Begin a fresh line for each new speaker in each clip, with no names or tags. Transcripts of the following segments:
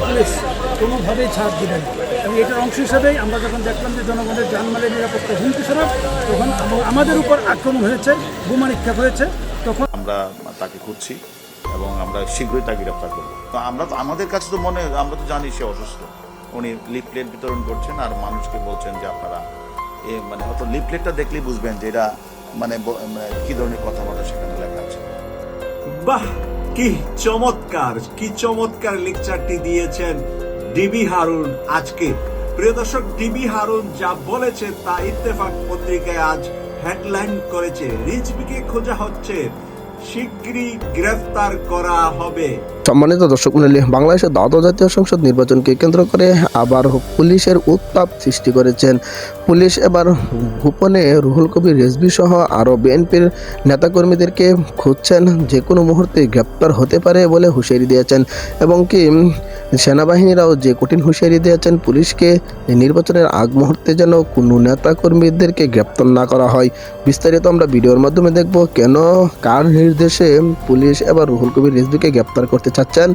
Police কোনোভাবেই ছাড় দিবে না। এবং এটার অংশ হিসাবেই আমরা যখন দেখলাম যে জনগণের জানমালের নিরাপত্তা হুমকি স্বরূপ তখন আমাদের উপর আক্রমণ হয়েছে বোমা নিক্ষেপ হয়েছে তখন
আমরা তাকে খুঁজছি এবং আমরা শীঘ্রই তাকে গ্রেফতার করব। তো আমরা তো আমাদের কাছে তো মনে আমরা তো জানি সে অসুস্থ। উনি লিফলেট বিতরণ করছেন আর মানুষকে বলছেন যে আপনারা এ মানে হয়তো লিফলেটটা দেখলেই বুঝবেন যে এটা মানে ব- মানে কি ধরনের কথাবার্তা সেখানে লেখা আছে।
বাহ! কি চমৎকার কি চমৎকার লেকচারটি দিয়েছেন ডিবি হারুন আজকে। প্রিয় দর্শক ডিবি হারুন যা বলেছে তা ইত্তেফাক পত্রিকায় আজ হেডলাইন করেছে। রিজবিকে খোঁজা হচ্ছে। গ্রেফতার করা হবে।
সম্মানিত দর্শক মন্ডলী বাংলাদেশের দ্বাদশ জাতীয় সংসদ নির্বাচনকে কেন্দ্র করে আবার পুলিশের উত্তাপ সৃষ্টি করেছেন। পুলিশ এবার গোপনে রুহুল কবির রেজবি সহ আরও বিএনপির নেতাকর্মীদেরকে খুঁজছেন। যে কোনো মুহূর্তে গ্রেপ্তার হতে পারে বলে হুঁশিয়ারি দিয়েছেন। এবং কি সেনাবাহিনীরাও যে কঠিন হুঁশিয়ারি দিয়েছেন পুলিশকে নির্বাচনের আগ মুহূর্তে যেন কোনো নেতাকর্মীদেরকে গ্রেপ্তার না করা হয়। বিস্তারিত আমরা ভিডিওর মাধ্যমে দেখব কেন, কার নির্দেশে পুলিশ এবার রুহুল কবির রিজভিকে গ্রেপ্তার করতে চাচ্ছেন।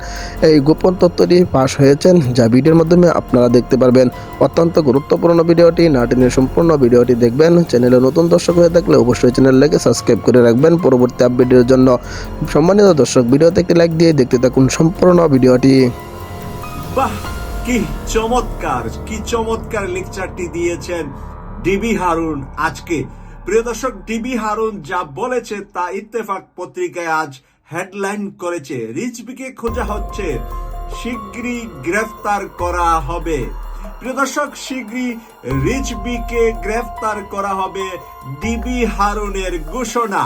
এই গোপন তথ্যটি পাশ হয়েছেন যা ভিডিওর মাধ্যমে আপনারা দেখতে পারবেন। অত্যন্ত গুরুত্বপূর্ণ ভিডিওটি নাটিনের সম্পূর্ণ ভিডিওটি দেখবেন। চ্যানেলে নতুন দর্শক হয়ে থাকলে অবশ্যই চ্যানেলটাকে সাবস্ক্রাইব করে রাখবেন পরবর্তী আপডেটের জন্য। সম্মানিত দর্শক, ভিডিওতে একটি লাইক দিয়ে দেখতে থাকুন সম্পূর্ণ ভিডিওটি।
বাহ, কি চমৎকার কি চমৎকার লেকচারটি দিয়েছেন ডিবি হারুন আজকে। প্রিয় দর্শক ডিবি হারুন যা বলেছে তা ইত্তেফাক পত্রিকায় আজ হেডলাইন করেছে। রিজবিকে খোঁজা হচ্ছে গ্রেফতার করা হবে। প্রিয় দর্শক শীঘ্রই রিজবিকে গ্রেফতার করা হবে ডিবি হারুনের ঘোষণা।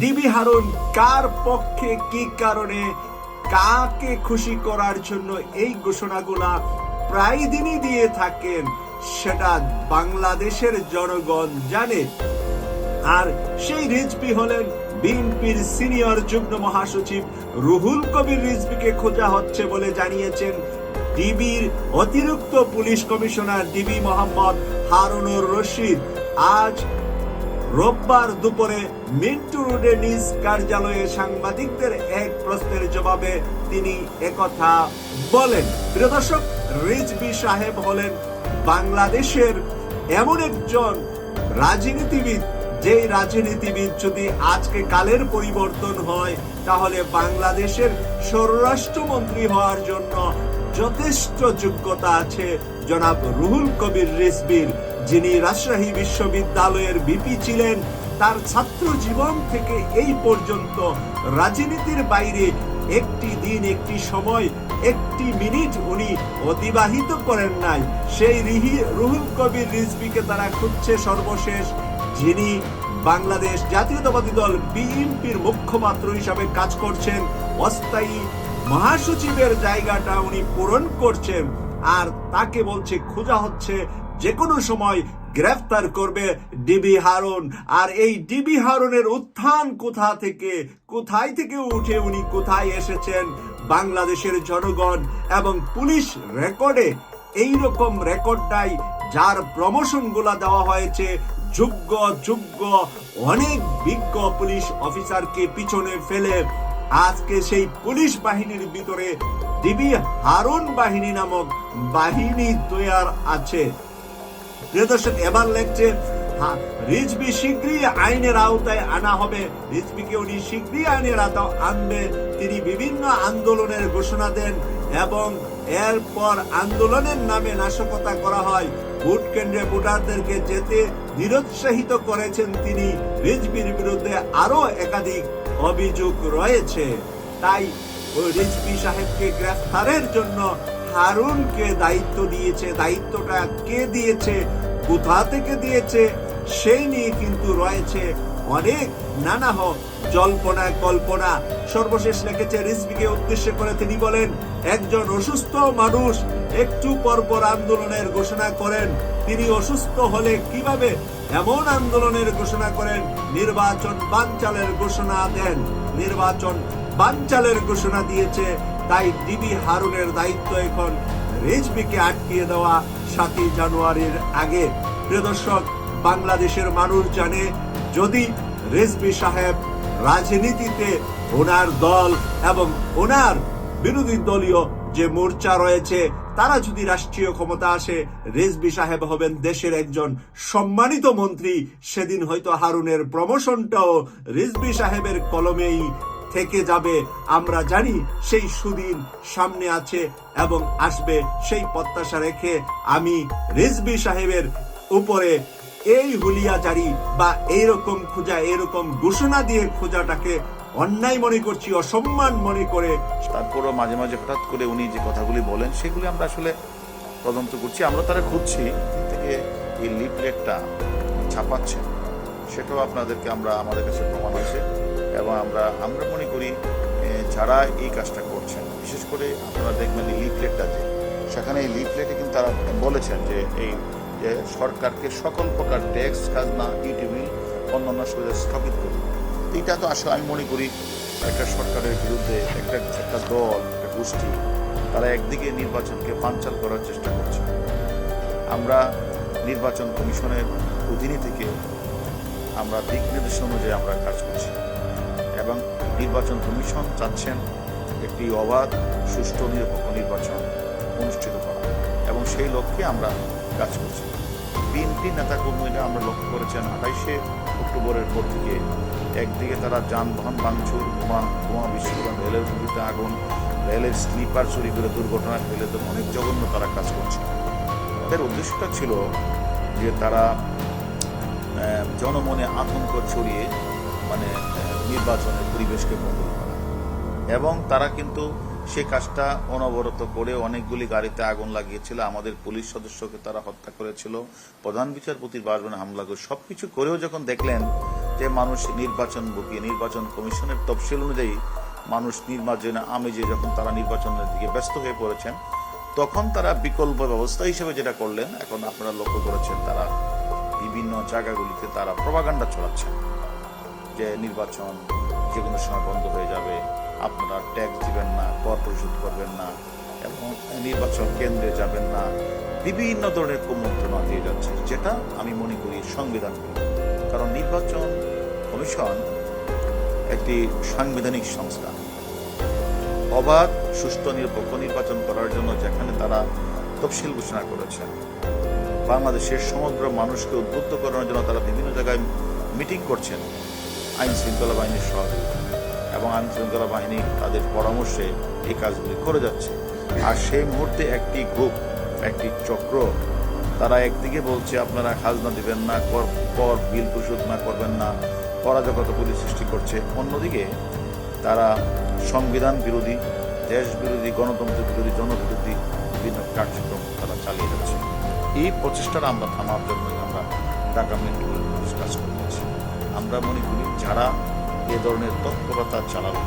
ডিবি হারুন, কার পক্ষে কি কারণে কাকে খুশি করার জন্য এই ঘোষণাগুলা প্রায় দিনই দিয়ে থাকেন সেটা বাংলাদেশের জনগণ জানে। আর সেই রিজবি হলেন বিএনপির সিনিয়র যুগ্ম মহাসচিব রুহুল কবির রিজবিকে খোঁজা হচ্ছে বলে জানিয়েছেন ডিবির অতিরিক্ত police commissioner DB Mohammad Harunur Rashid. আজ রোববার দুপুরে মিন্টু রোডে নিজ কার্যালয়ে সাংবাদিকদের এক প্রশ্নের জবাবে তিনি একথা বলেন। প্রিয় দর্শক রিজবি সাহেব হলেন বাংলাদেশের এমন একজন রাজনীতিবিদ যে রাজনীতিবিদ যদি আজকে কালের পরিবর্তন হয়, তাহলে বাংলাদেশের স্বরাষ্ট্রমন্ত্রী হওয়ার জন্য যথেষ্ট যোগ্যতা আছে জনাব রুহুল কবির রিজবির যিনি রাজশাহী বিশ্ববিদ্যালয়ের বিপি ছিলেন, তার ছাত্র জীবন থেকে এই পর্যন্ত রাজনীতির বাইরে একটি দিন, একটি সময়, একটি মিনিট উনি অতিবাহিত করেন নাই। সেই রিহি, রুহুল কবির রিজবিকে তারা খুঁজছে সর্বশেষ, যিনি বাংলাদেশ জাতীয়তাবাদী দল বিএনপির মুখ্যপাত্র হিসাবে কাজ করছেন। অস্থায়ী মহাসচিবের জায়গাটা উনি পূরণ করছেন, আর তাকে বলছে, খোঁজা হচ্ছে যে কোনো সময় গ্রেফতার করবে ডিবি হারুন। আর এই ডিবি হারুনের উত্থান কোথা থেকে, কোথায় থেকে উঠে উনি কোথায় এসেছেন বাংলাদেশের জনগণ এবং পুলিশ রেকর্ডে এই রকম রেকর্ডটাই যার প্রমোশনগুলা দেওয়া হয়েছে, যোগ্য যোগ্য অনেক বিজ্ঞ পুলিশ অফিসারকে পিছনে ফেলে আজকে সেই পুলিশ বাহিনীর ভিতরে ডিবি হারুন বাহিনী নামক বাহিনী তৈয়ার আছে। প্রিয় এবার লেখছে রিজবি শীঘ্রই আইনের আওতায় আনা হবে। রিজবিকে উনি শীঘ্রই আইনের আওতায় আনবে। তিনি বিভিন্ন আন্দোলনের ঘোষণা দেন এবং এরপর আন্দোলনের নামে নাশকতা করা হয়। ভোট কেন্দ্রে ভোটারদেরকে যেতে নিরুৎসাহিত করেছেন তিনি। রিজবির বিরুদ্ধে আরও একাধিক অভিযোগ রয়েছে। তাই রিজবি সাহেবকে গ্রেফতারের জন্য হারুনকে দায়িত্ব দিয়েছে, দায়িত্বটা কে দিয়েছে, কোথা থেকে দিয়েছে, সেই নিয়ে কিন্তু রয়েছে অনেক নানা জল্পনা কল্পনা। সর্বশেষ লিখেছে রিজবিকে উদ্দেশ্য করে তিনি বলেন, একজন অসুস্থ মানুষ একটু পর পর আন্দোলনের ঘোষণা করেন। তিনি অসুস্থ হলে কীভাবে এমন আন্দোলনের ঘোষণা করেন? নির্বাচন বানচালের ঘোষণা দেন। নির্বাচন বানচালের ঘোষণা দিয়েছে তাই ডিবি হারুনের দায়িত্ব এখন রেজবিকে আটকিয়ে দেওয়া সাতই জানুয়ারির আগে। প্রিয় দর্শক, বাংলাদেশের মানুষ জানে, যদি রেজবি সাহেব রাজনীতিতে ওনার দল এবং ওনার বিরোধী দলীয় যে মোর্চা রয়েছে, তারা যদি রাষ্ট্রীয় ক্ষমতা আসে, রেজবি সাহেব হবেন দেশের একজন সম্মানিত মন্ত্রী। সেদিন হয়তো হারুনের প্রমোশনটাও রেজবি সাহেবের কলমেই থেকে যাবে। আমরা জানি সেই সুদিন সামনে আছে এবং আসবে সেই প্রত্যাশা রেখে আমি রিজবি সাহেবের উপরে এই হুলিয়া জারি বা এইরকম খোঁজা এরকম ঘোষণা দিয়ে খোঁজাটাকে অন্যায় মনে করছি, অসম্মান মনে করে।
তারপরও মাঝে মাঝে হঠাৎ করে উনি যে কথাগুলি বলেন, সেগুলি আমরা আসলে তদন্ত করছি। আমরা তারা খুঁজছি থেকে এই লিফলেটটা ছাপাচ্ছে সেটাও আপনাদেরকে আমরা, আমাদের কাছে প্রমাণ হয়েছে। এবং আমরা আমরা মনে করি যারা এই কাজটা করছেন, বিশেষ করে আপনারা দেখবেন এই লিফলেটটা যে, সেখানে এই লিফলেটে কিন্তু তারা বলেছেন যে, এই, যে সরকারকে সকল প্রকার ট্যাক্স খাজনা ইউটিবিল অন্যান্য সুবিধা স্থগিত করুন। এটা তো আসলে আমি মনে করি, একটা সরকারের বিরুদ্ধে একটা একটা দল, একটা গোষ্ঠী, তারা একদিকে নির্বাচনকে বানচাল করার চেষ্টা করছে। আমরা নির্বাচন কমিশনের অধীনে থেকে আমরা দিক নির্দেশ অনুযায়ী আমরা কাজ করছি। নির্বাচন কমিশন চাচ্ছেন একটি অবাধ, সুষ্ঠু, নিরপেক্ষ নির্বাচন অনুষ্ঠিত করা। এবং সেই লক্ষ্যে আমরা কাজ করছি। বিএনপি নেতাকর্মীরা আমরা লক্ষ্য করেছেন আঠাইশে অক্টোবরের পর থেকে একদিকে তারা যানবাহন ভাঙচুর, বোমা বোমা বিস্ফোরণ, রেলের গুলিতে আগুন, রেলের স্লিপার চুরি করে দুর্ঘটনা ফেলে তো অনেক জঘন্য তারা কাজ করছে। তাদের উদ্দেশ্যটা ছিল যে তারা জনমনে আতঙ্ক ছড়িয়ে মানে নির্বাচনের পরিবেশকে বদল করা। এবং তারা কিন্তু সে কাজটা অনবরত করে অনেকগুলি গাড়িতে আগুন লাগিয়েছিল। আমাদের পুলিশ সদস্যকে তারা হত্যা করেছিল। প্রধান বিচারপতির বাসভবনে হামলা করে সবকিছু করেও যখন দেখলেন যে মানুষ নির্বাচন বুকিয়ে, নির্বাচন কমিশনের তফসিল অনুযায়ী মানুষ নির্বাচনে আমেজে যখন তারা নির্বাচনের দিকে ব্যস্ত হয়ে পড়েছেন, তখন তারা বিকল্প ব্যবস্থা হিসেবে যেটা করলেন, এখন আপনারা লক্ষ্য করেছেন তারা বিভিন্ন জায়গাগুলিতে তারা প্রভাগান্ডা ছড়াচ্ছেন। যে নির্বাচন যে কোনো সময় বন্ধ হয়ে যাবে, আপনারা ট্যাক্স দিবেন না, কর পরিশোধ করবেন না এবং নির্বাচন কেন্দ্রে যাবেন না, বিভিন্ন ধরনের কুমন্ত্রণা দিয়ে যাচ্ছে, যেটা আমি মনে করি সংবিধান কারণ নির্বাচন কমিশন একটি সাংবিধানিক সংস্থা। অবাধ, সুষ্ঠু, নিরপেক্ষ নির্বাচন করার জন্য যেখানে তারা তফসিল ঘোষণা করেছেন। বাংলাদেশের সমগ্র মানুষকে উদ্বুদ্ধ করানোর জন্য তারা বিভিন্ন জায়গায় মিটিং করছেন। আইন শৃঙ্খলা বাহিনীর সহযোগিতা এবং আইন শৃঙ্খলা বাহিনী তাদের পরামর্শে এই কাজগুলি করে যাচ্ছে। আর সেই মুহূর্তে একটি গ্রুপ, একটি চক্র, তারা একদিকে বলছে, আপনারা খাজনা দিবেন না, কর কর, বিল পরিশোধ না করবেন না, অরাজকতা পুলিশ সৃষ্টি করছে। অন্যদিকে তারা সংবিধান বিরোধী, দেশ বিরোধী, গণতন্ত্র বিরোধী, জনবিরোধী বিভিন্ন কার্যক্রম তারা চালিয়ে যাচ্ছে। এই প্রচেষ্টাটা আমরা থামার জন্য আমরা ঢাকা মেট্রোপলিটন কাজ করে। আমরা মনে করি যারা এ ধরনের তৎপরতা চালাবে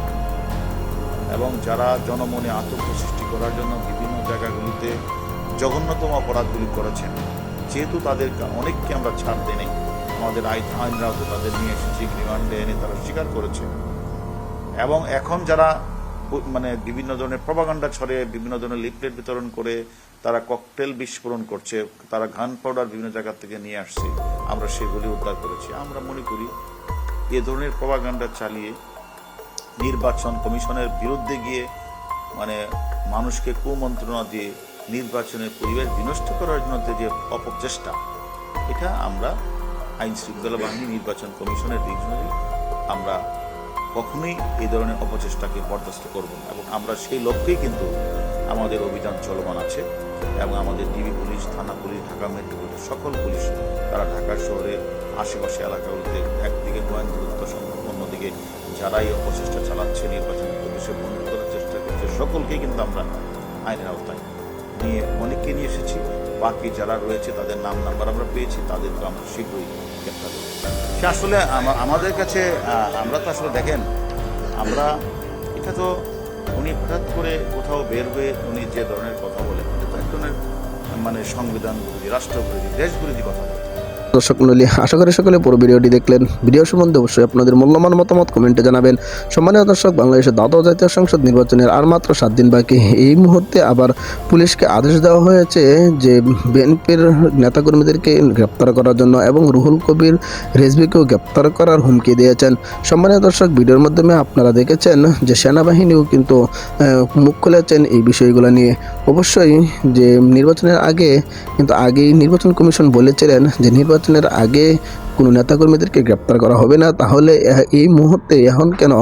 এবং যারা জনমনে আতঙ্ক সৃষ্টি করার জন্য বিভিন্ন জায়গাগুলিতে জঘন্যতম অপরাধগুলি করেছেন, যেহেতু তাদের অনেককে আমরা ছাড় দেই আমাদের আইন, আইনরাও তো তাদের নিয়ে এসেছি, রিমান্ডে এনে তারা স্বীকার করেছে। এবং এখন যারা মানে বিভিন্ন ধরনের প্রবাগান্ডা ছড়ে, বিভিন্ন ধরনের লিফলেট বিতরণ করে তারা ককটেল বিস্ফোরণ করছে, তারা গান পাউডার বিভিন্ন জায়গা থেকে নিয়ে আসছে। আমরা সেগুলি উদ্ধার করেছি। আমরা মনে করি এ ধরনের প্রবাগান্ডা চালিয়ে নির্বাচন কমিশনের বিরুদ্ধে গিয়ে মানে মানুষকে কুমন্ত্রণা দিয়ে নির্বাচনের পরিবেশ বিনষ্ট করার জন্য যে অপচেষ্টা, এটা আমরা আইন শৃঙ্খলা বাহিনী নির্বাচন কমিশনের রিজনালি আমরা কখনোই এই ধরনের অপচেষ্টাকে বরদাস্ত করব না। এবং আমরা সেই লক্ষ্যেই কিন্তু আমাদের অভিযান চলমান আছে এবং আমাদের ডিবি পুলিশ, থানা পুলিশ, ঢাকা মেট্রো পুলিশ, সকল পুলিশ তারা ঢাকা শহরের আশেপাশে এলাকাগুলিতে একদিকে গোয়েন্দা দূরত্ব অন্যদিকে যারা এই অপচেষ্টা চালাচ্ছে, নির্বাচন পরিবেশে বন্ধ করার চেষ্টা করছে, সকলকেই কিন্তু আমরা আইনের আওতায় নিয়ে, অনেককে নিয়ে এসেছি। বাকি যারা রয়েছে, তাদের নাম নাম্বার আমরা পেয়েছি, তাদেরকে আমরা শীঘ্রই গ্রেপ্তার করব। সে আসলে আমাদের কাছে আমরা তো আসলে দেখেন, আমরা, এটা তো উনি হঠাৎ করে কোথাও বের হয়ে উনি যে ধরনের কথা বলেন তো এক ধরনের মানে সংবিধান বিরোধী রাষ্ট্র বিরোধী দেশ বিরোধী কথা বলেন।
দর্শক মন্ডলী, আশা করি সকলে পুরো ভিডিওটি দেখলেন। ভিডিও সম্বন্ধে অবশ্যই আপনাদের মূল্যবান মতামত কমেন্টে জানাবেন। সম্মানীয় দর্শক, বাংলাদেশের দ্বাদশ জাতীয় সংসদ নির্বাচনের আর মাত্র সাত দিন বাকি। এই মুহূর্তে আবার পুলিশকে আদেশ দেওয়া হয়েছে যে বিএনপির নেতাকর্মীদেরকে গ্রেপ্তার করার জন্য এবং রুহুল কবির রেজবিকেও গ্রেপ্তার করার হুমকি দিয়েছেন। সম্মানীয় দর্শক, ভিডিওর মাধ্যমে আপনারা দেখেছেন যে সেনাবাহিনীও কিন্তু মুখ খুলেছেন এই বিষয়গুলো নিয়ে। অবশ্যই যে নির্বাচনের আগে, কিন্তু আগেই নির্বাচন কমিশন বলেছিলেন যে নির্বাচনের আগে কোনো নেতাকর্মীদেরকে গ্রেপ্তার করা হবে না, তাহলে এই মুহূর্তে এখন কেন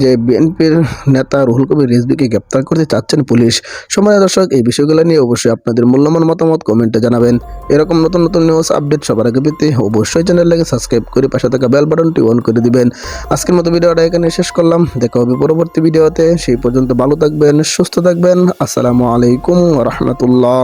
যে বিএনপির নেতা রুহুল কবির রিজবিকে গ্রেপ্তার করতে চাচ্ছেন পুলিশ? সময় দর্শক, এই বিষয়গুলো নিয়ে অবশ্যই আপনাদের মূল্যবান মতামত কমেন্টে জানাবেন। এরকম নতুন নতুন নিউজ আপডেট সবার আগে পেতে অবশ্যই চ্যানেলটাকে সাবস্ক্রাইব করে পাশে থাকা বেল বাটনটি অন করে দিবেন। আজকের মতো ভিডিওটা এখানে শেষ করলাম। দেখা হবে পরবর্তী ভিডিওতে। সেই পর্যন্ত ভালো থাকবেন, সুস্থ থাকবেন। আসসালামু আলাইকুম রহমতুল্লাহ।